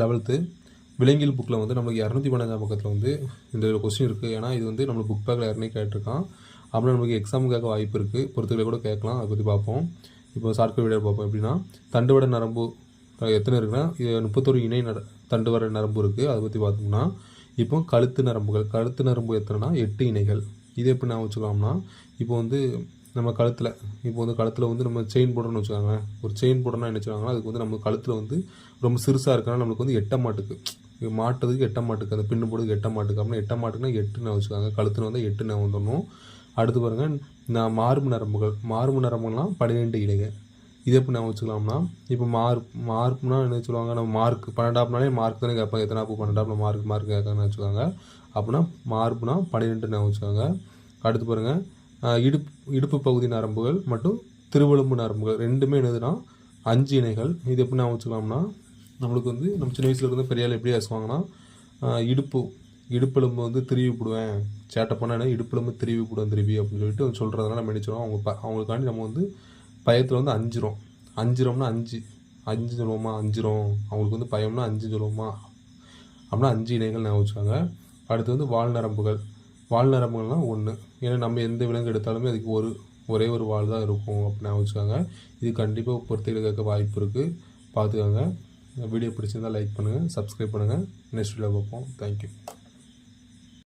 Eleventh விலங்கியல் புக்கில் வந்து நம்மளுக்கு இரநூத்தி பன்னெண்டாம் பக்கத்தில் வந்து இந்த கொஸ்டின் இருக்குது ஏன்னா இது வந்து நம்மளுக்கு புக் பேக்கில் யாருனே கேட்டிருக்கான். அப்படின்னா நமக்கு எக்ஸாமுக்காக வாய்ப்பு இருக்குது பொறுத்துக்களை கூட கேட்கலாம். அதை பற்றி பார்ப்போம். இப்போ சார்க்கு வீடியோ பார்ப்போம். எப்படின்னா தண்டுவட நரம்பு எத்தனை இருக்குன்னா இது முப்பத்தொரு இணை நர தண்டுவட நரம்பு இருக்குது அதை பற்றி பார்த்தோம்னா இப்போ கழுத்து நரம்புகள் கழுத்து நரம்பு எத்தனைனா எட்டு இணைகள். இது எப்படி நான் வச்சுக்கலாம்னா இப்போ வந்து நம்ம கழுத்தில். இப்போ வந்து கழுத்தில் வந்து நம்ம செயின் போடுறோம்னு வச்சுக்கோங்க ஒரு செயின் போடுறோம்னா என்ன வச்சுக்கோங்கன்னா அதுக்கு வந்து நம்ம கழுத்தில் வந்து ரொம்ப சிறுசாக இருக்கனால நம்மளுக்கு வந்து எட்ட மாட்டுக்கு. மாட்டுறதுக்கு எட்ட மாட்டுக்கு. அந்த பின்னு போடுறதுக்கு எட்ட மாட்டுக்கு. அப்படின்னா எட்ட மாட்டுக்குன்னா நான் வச்சுக்காங்க. கழுத்தில் வந்து எட்டு நான் வந்துடணும். அடுத்து பாருங்க நான் மார்பு நரம்புகள். மார்பு நரம்புகள்லாம் பன்னிரெண்டு இலைகள். இது எப்படி நான் வச்சுக்கலாம்னா இப்போ மார்க் மார்க்னா என்ன சொல்லுவாங்க? நம்ம மார்க் பன்னெண்டாப்னாலே மார்க் தானே கேட்பாங்க. எத்தனை ஆப்பு? பன்னெண்டாப்பில் மார்க் மார்க் கேட்காங்கன்னு வச்சுக்கோங்க. அப்படின்னா மார்க்னா பன்னிரெண்டு நான் வச்சுக்கோங்க. அடுத்து பாருங்கள் இடுப்பு இடுப்பு பகுதி நரம்புகள் மற்றும் திருவெலும்பு நரம்புகள் ரெண்டுமே என்னதுன்னா அஞ்சு இணைகள். இது எப்படி நான் வச்சுக்கலாம்னா நம்மளுக்கு வந்து நம்ம சின்ன வயசுல இருந்து பெரிய ஆள் எப்படி பேசுவாங்கன்னா இடுப்பு இடுப்பெலும்பு வந்து திருவி போடுவேன் சேட்டை பண்ணா இடுப்பெலும்பு திருவி போடுவேன் திருவி அப்படின்னு சொல்லிட்டு சொல்கிறதுனால நம்ம நினைச்சிடும் அவங்க ப அவங்களுக்காண்டி நம்ம வந்து பயத்தில் வந்து அஞ்சிரும் அஞ்சிரோம்னா அஞ்சு. அஞ்சு சொல்லுவோமா? அஞ்சிரும் அவங்களுக்கு வந்து பயம்னா அஞ்சு சொல்லுவோமா? அப்படின்னா அஞ்சு இணைகள் நான் வச்சுக்காங்க. அடுத்து வந்து வால் நரம்புகள். வால் நரம்புகள்னால் ஒன்று ஏன்னா நம்ம எந்த விலங்கு எடுத்தாலுமே அதுக்கு ஒரு ஒரே ஒரு வால் தான் இருக்கும் அப்படின்னு வச்சுக்காங்க இது கண்டிப்பாக பொறுத்தையில் கேட்க வாய்ப்பு இருக்குது பார்த்துக்கோங்க. வீடியோ பிடிச்சிருந்தா லைக் பண்ணுங்கள் சப்ஸ்கிரைப் பண்ணுங்கள் நெக்ஸ்ட் வீடியோ பார்ப்போம். தேங்க்யூ